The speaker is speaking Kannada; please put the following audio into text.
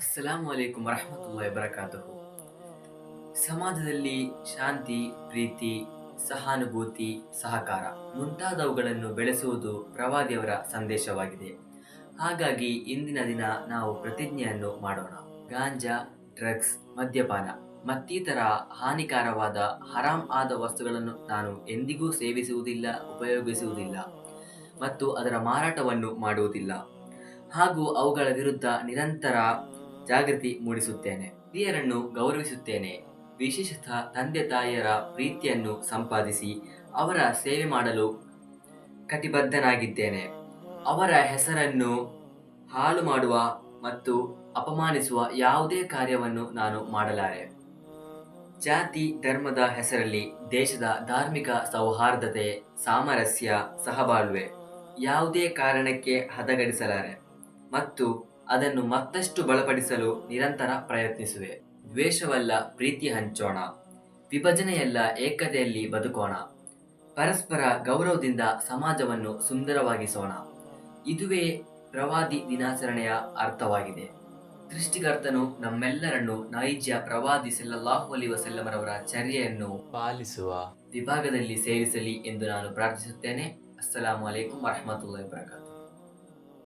ಅಸ್ಸಲಾಂ ವಲೈಕುಂ ವರಹಮತುಲ್ಲಾಹಿ ವಬರಕಾತುಹು. ಸಮಾಜದಲ್ಲಿ ಶಾಂತಿ, ಪ್ರೀತಿ, ಸಹಾನುಭೂತಿ, ಸಹಕಾರ ಮುಂತಾದವುಗಳನ್ನು ಬೆಳೆಸುವುದು ಪ್ರವಾದಿಯವರ ಸಂದೇಶವಾಗಿದೆ. ಹಾಗಾಗಿ ಇಂದಿನ ದಿನ ನಾವು ಪ್ರತಿಜ್ಞೆಯನ್ನು ಮಾಡೋಣ. ಗಾಂಜಾ, ಡ್ರಗ್ಸ್, ಮದ್ಯಪಾನ ಮತ್ತಿತರ ಹಾನಿಕಾರವಾದ ಹರಾಮ್ ಆದ ವಸ್ತುಗಳನ್ನು ನಾನು ಎಂದಿಗೂ ಸೇವಿಸುವುದಿಲ್ಲ, ಉಪಯೋಗಿಸುವುದಿಲ್ಲ ಮತ್ತು ಅದರ ಮಾರಾಟವನ್ನು ಮಾಡುವುದಿಲ್ಲ. ಹಾಗೂ ಅವುಗಳ ವಿರುದ್ಧ ನಿರಂತರ ಜಾಗೃತಿ ಮೂಡಿಸುತ್ತೇನೆ. ಹಿರಿಯರನ್ನು ಗೌರವಿಸುತ್ತೇನೆ. ವಿಶೇಷತಃ ತಂದೆ ತಾಯಿಯರ ಪ್ರೀತಿಯನ್ನು ಸಂಪಾದಿಸಿ ಅವರ ಸೇವೆ ಮಾಡಲು ಕಟಿಬದ್ಧನಾಗಿದ್ದೇನೆ. ಅವರ ಹೆಸರನ್ನು ಹಾಳು ಮಾಡುವ ಮತ್ತು ಅಪಮಾನಿಸುವ ಯಾವುದೇ ಕಾರ್ಯವನ್ನು ನಾನು ಮಾಡಲಾರೆ. ಜಾತಿ ಧರ್ಮದ ಹೆಸರಲ್ಲಿ ದೇಶದ ಧಾರ್ಮಿಕ ಸೌಹಾರ್ದತೆ, ಸಾಮರಸ್ಯ, ಸಹಬಾಳ್ವೆ ಯಾವುದೇ ಕಾರಣಕ್ಕೆ ಹದಗಡಿಸಲಾರೆ. ಮತ್ತು ಅದನ್ನು ಮತ್ತಷ್ಟು ಬಲಪಡಿಸಲು ನಿರಂತರ ಪ್ರಯತ್ನಿಸುವೆ. ದ್ವೇಷವಲ್ಲ, ಪ್ರೀತಿ ಹಂಚೋಣ. ವಿಭಜನೆಯಲ್ಲ, ಏಕತೆಯಲ್ಲಿ ಬದುಕೋಣ. ಪರಸ್ಪರ ಗೌರವದಿಂದ ಸಮಾಜವನ್ನು ಸುಂದರವಾಗಿಸೋಣ. ಇದುವೇ ಪ್ರವಾದಿ ದಿನಾಚರಣೆಯ ಅರ್ಥವಾಗಿದೆ. ಸೃಷ್ಟಿಕರ್ತನು ನಮ್ಮೆಲ್ಲರನ್ನು ನೈಜ ಪ್ರವಾದಿ ಸಲ್ಲಲ್ಲಾಹು ಅಲಿ ವಸಲ್ಲಮರವರ ಚರ್ಯೆಯನ್ನು ಪಾಲಿಸುವ ವಿಭಾಗದಲ್ಲಿ ಸೇರಿಸಲಿ ಎಂದು ನಾನು ಪ್ರಾರ್ಥಿಸುತ್ತೇನೆ. ಅಸ್ಸಲಾಮು ಅಲೈಕುಂ ವರಹಮತುಲ್ಲಾಹಿ ವಬರಕಾತು